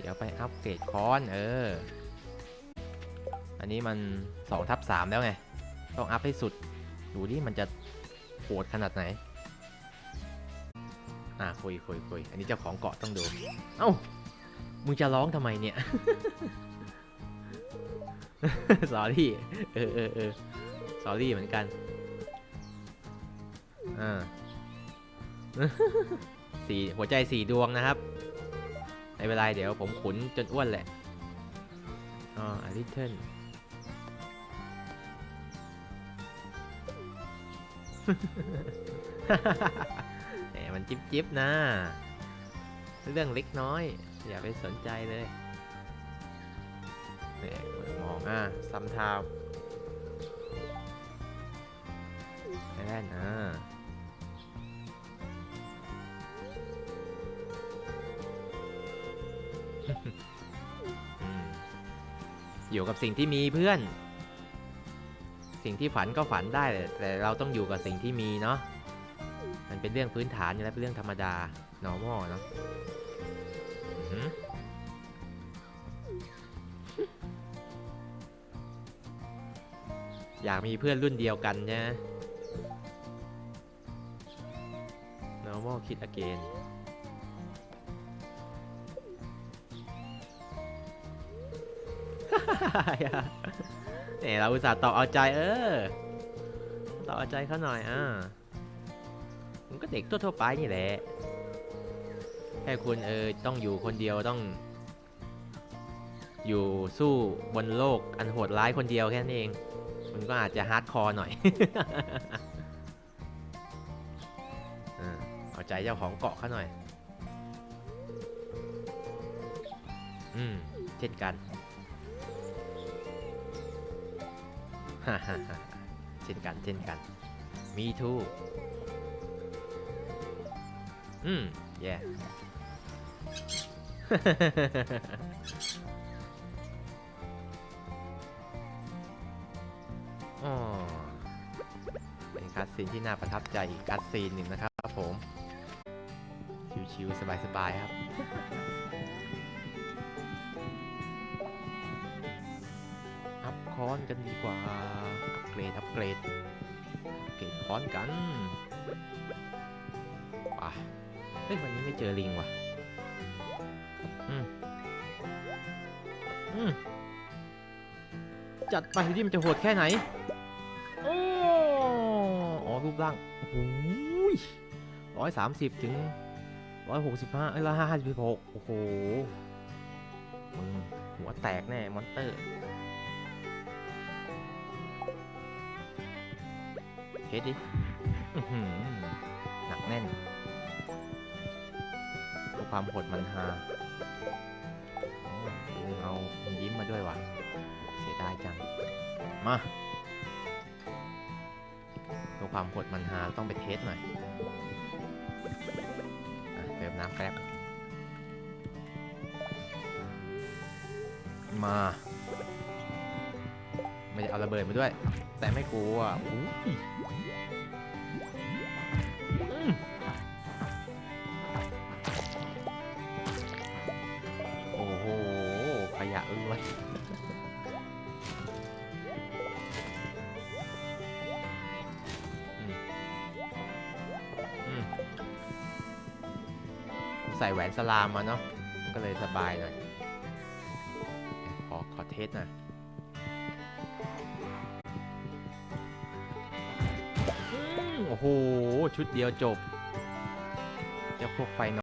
เดี๋ยวไปอัปเกรดค้อนเออ อันนี้มัน2ทับ3แล้วไง ต้องอัพให้สุด ดูดิมันจะโหดขนาดไหน อะคุยคุยคุยอันนี้เจ้าของเกาะต้องดู เอ้า มึงจะร้องทำไมเนี่ยสอรี่เออเออเออสอรี่เหมือนกัน อ่าสี่หัวใจสี่ดวงนะครับ ไม่เป็นไรเดี๋ยวผมขุนจนอ้วนแหละอ๋ออาริเทิลแหมมันจิ๊บจิ๊บนะ เรื่องเล็กน้อย อย่าไปสนใจเลยเนี่ยมองอะซัมทาวแค่นั้นอ่า อยู่กับสิ่งที่มีเพื่อน สิ่งที่ฝันก็ฝันได้แต่แต่เราต้องอยู่กับสิ่งที่มีเนาะ มันเป็นเรื่องพื้นฐานอยู่แล้วเป็นเรื่องธรรมดา normal เนาะอือหืออยากมีเพื่อนรุ่นเดียวกันใช่ไหม normal คิด again เนี่ยเราอุตส่าห์ตอบเอาใจเออตอบเอาใจเขาหน่อยอ่ามันก็เด็กทั่วๆไปนี่แหละแค่คุณเออต้องอยู่คนเดียวต้อง อยู่สู้บนโลกอันโหดร้ายคนเดียวแค่นั้นเอง มันก็อาจจะฮาร์ดคอร์หน่อยเอาใจเจ้าของเกาะเขาหน่อย อืม เช่นกัน ฮ่าฮ่าฮ่าเช่นกันเช่นกันมีทูอืมแย่อ๋อเป็นคัสซีนที่น่าประทับใจอีกคัสซีนหนึ่งนะครับผม ชิวๆสบายๆครับ อัพคอนกันดีกว่าอัปเกรดอัปเกรดอัปเกรดคอนกันป่ะเฮ้ยวันนี้ไม่เจอลิงว่ะอืมอืมจัดไปดูดิมันจะโหดแค่ไหนโอ้อ๋อรูปร่างโอ้โหร้อยสามสิบถึงร้อยหกสิบห้าเอ้ยร้อยห้าสิบหกโอ้โหมึงหัวแตกแน่ มอนเตอร์ เฮ็ดดิอื้อหือหนักแน่นเพื่อความโหดมันฮาลืมเอายิ้มมาด้วยว่ะ เสียดายจัง มาเพื่อความโหดมันฮาต้องไปเทสหน่อยอเติมน้ำแป๊บ มา ไม่ได้เอาระเบิดมาด้วย แต่ไม่กลัวอุ้ย โอ้โหขยะเอ้ยใส่แหวนสลามมาเนาะ ก็เลยสบายหน่อย ขอขอเทสหน่อย โห ชุดเดียวจบเจ้าพวกไฟน